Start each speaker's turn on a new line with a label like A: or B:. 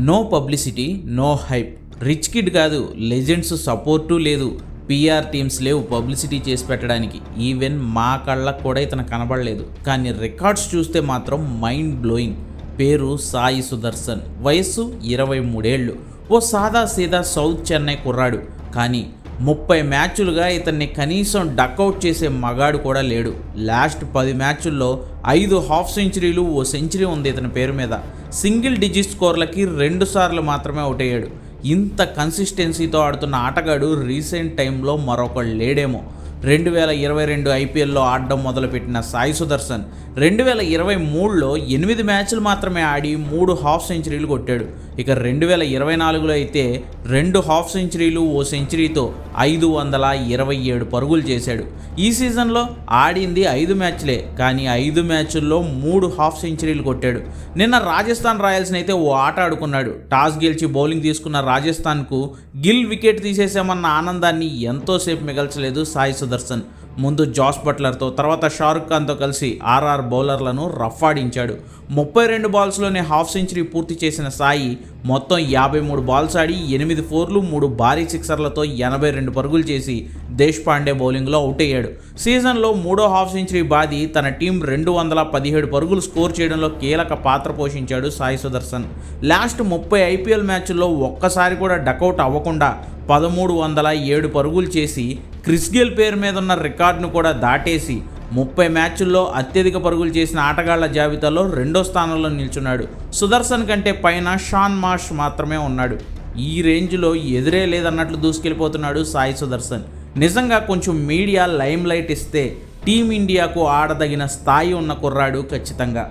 A: No publicity no hype. Rich kid కాదు legends support లేదు. PR teams లేవు publicity చేసి పెట్టడానికి. ఈవెన్ మా కళ్ళకు కూడా ఇతను కనబడలేదు. కానీ రికార్డ్స్ చూస్తే మాత్రం మైండ్ బ్లోయింగ్. పేరు సాయి సుదర్శన్. వయస్సు ఇరవై మూడేళ్ళు. ఓ సాదా సీదా సౌత్ చెన్నై కుర్రాడు. కానీ ముప్పై మ్యాచ్లుగా ఇతన్ని కనీసం డక్అవుట్ చేసే మగాడు కూడా లేడు. లాస్ట్ పది మ్యాచ్ల్లో ఐదు హాఫ్ సెంచరీలు ఓ సెంచరీ ఉంది ఇతని పేరు మీద. సింగిల్ డిజిట్ స్కోర్లకి రెండు సార్లు మాత్రమే అవుట్ అయ్యాడు. ఇంత కన్సిస్టెన్సీతో ఆడుతున్న ఆటగాడు రీసెంట్ టైంలో మరొకడు లేడేమో. రెండు వేల ఇరవై రెండు ఐపీఎల్లో ఆడడం మొదలుపెట్టిన సాయి సుదర్శన్ రెండు వేల ఇరవై మూడులో ఎనిమిది మ్యాచ్లు మాత్రమే ఆడి మూడు హాఫ్ సెంచరీలు కొట్టాడు. ఇక రెండు వేల ఇరవై నాలుగులో అయితే రెండు హాఫ్ సెంచరీలు ఓ సెంచరీతో ఐదు వందల ఇరవై ఏడు పరుగులు చేశాడు. ఈ సీజన్లో ఆడింది ఐదు మ్యాచ్లే కానీ ఐదు మ్యాచ్ల్లో మూడు హాఫ్ సెంచరీలు కొట్టాడు. నిన్న రాజస్థాన్ రాయల్స్ని అయితే ఓ ఆట ఆడుకున్నాడు. టాస్ గెలిచి బౌలింగ్ తీసుకున్న రాజస్థాన్కు గిల్ వికెట్ తీసేసామన్న ఆనందాన్ని ఎంతోసేపు మిగల్చలేదు సాయి సుదర్శన్. ముందు జాస్ బట్లర్తో తర్వాత షారుఖ్ ఖాన్తో కలిసి ఆర్ఆర్ బౌలర్లను రఫ్ ఆడించాడు ముప్పై రెండు బాల్స్లోనే హాఫ్ సెంచరీ పూర్తి చేసిన సాయి మొత్తం యాభై మూడు బాల్స్ ఆడి ఎనిమిది ఫోర్లు మూడు భారీ సిక్సర్లతో ఎనభై రెండు పరుగులు చేసి దేశ్ పాండే బౌలింగ్లో అవుట్ అయ్యాడు సీజన్లో మూడో హాఫ్ సెంచరీ బాది తన టీం రెండు వందల పదిహేడు పరుగులు స్కోర్ చేయడంలో కీలక పాత్ర పోషించాడు సాయి సుదర్శన్. లాస్ట్ ముప్పై ఐపీఎల్ మ్యాచ్ల్లో ఒక్కసారి కూడా డకౌట్ అవ్వకుండా పదమూడు వందల ఏడు పరుగులు చేసి క్రిస్ గేల్ పేరు మీద ఉన్న రికార్డును కూడా దాటేసి ముప్పై మ్యాచ్ల్లో అత్యధిక పరుగులు చేసిన ఆటగాళ్ళ జాబితాలో రెండో స్థానంలో నిల్చున్నాడు. సుదర్శన్ కంటే పైన షాన్ మాష్ మాత్రమే ఉన్నాడు. ఈ రేంజ్లో ఎదురే లేదన్నట్లు దూసుకెళ్ళిపోతున్నాడు సాయి సుదర్శన్. నిజంగా కొంచెం మీడియా లైమ్ లైట్ ఇస్తే టీమిండియాకు ఆడదగిన స్థాయి ఉన్న కుర్రాడు ఖచ్చితంగా.